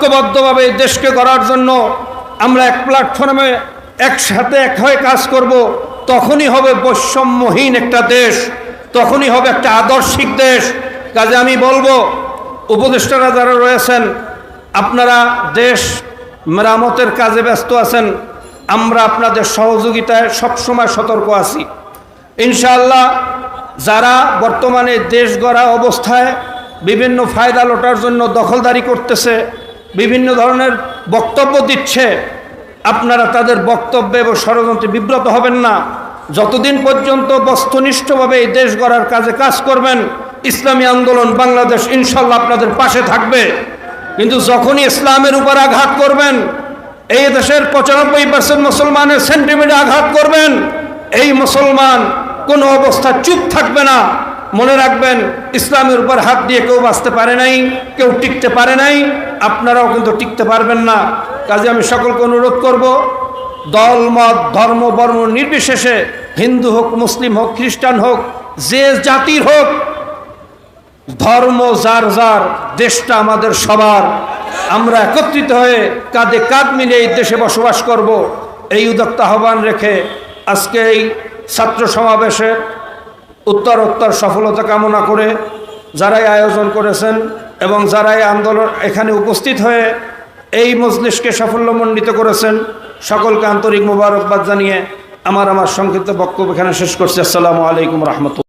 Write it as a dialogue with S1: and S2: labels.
S1: ঐক্যবদ্ধভাবে দেশকে গড়ার জন্য আমরা এক প্ল্যাটফর্মে একসাথে এক হয়ে কাজ করব, তখনই হবে বৈষম্যহীন একটা দেশ, তখনই হবে একটা আদর্শিক দেশ। কাজে আমি বলব, উপদেষ্টারা যারা রয়েছেন, আপনারা দেশ মেরামতের কাজে ব্যস্ত আছেন, আমরা আপনাদের সহযোগিতায় সবসময় সতর্ক আছি। ইনশাআল্লাহ, যারা বর্তমানে দেশ গড়া অবস্থায় বিভিন্ন ফায়দা লোটার জন্য দখলদারি করতেছে বিভিন্ন ধরনের বক্তব্য দিচ্ছে, আপনারা তাদের বক্তব্যে এবং ষড়যন্ত্রে বিব্রত হবেন না। যতদিন পর্যন্ত বস্তুনিষ্ঠভাবে এই দেশ গড়ার কাজে কাজ করবেন, ইসলামী আন্দোলন বাংলাদেশ ইনশাল্লাহ আপনাদের পাশে থাকবে। কিন্তু যখনই ইসলামের উপর আঘাত করবেন, এই দেশের পঁচানব্বই পার্সেন্ট মুসলমানের সেন্টিমিটার আঘাত করবেন, এই মুসলমান কোনো অবস্থা চুপ থাকবে না। মনে রাখবেন, ইসলামের উপর হাত দিয়ে কেউ বাঁচতে পারে নাই, কেউ টিকতে পারে নাই। আপনারাও কিন্তু টিকতে পারবেন না। কাজে আমি সকলকে অনুরোধ করব, দল, মত, ধর্ম, বর্ম নির্বিশেষে, হিন্দু হোক, মুসলিম হোক, খ্রিস্টান হোক, যে জাতির হোক, ধর্ম যার যার, দেশটা আমাদের সবার। আমরা একত্রিত হয়ে কাঁধে কাঁধ মিলে এই দেশে বসবাস করব। এই উদ্যোক্ত আহ্বান রেখে আজকে এই ছাত্র সমাবেশে উত্তর উত্তর সফলতা কামনা করে যারাই আয়োজন করেছেন এবং যারাই আন্দোলন এখানে উপস্থিত হয়ে এই মজলিসকে সাফল্যমণ্ডিত করেছেন, সকলকে আন্তরিক মোবারকবাদ জানিয়ে আমার আমার সংক্ষিপ্ত বক্তব্য এখানে শেষ করছি। আসসালামু আলাইকুম রহমতুল্লাহ।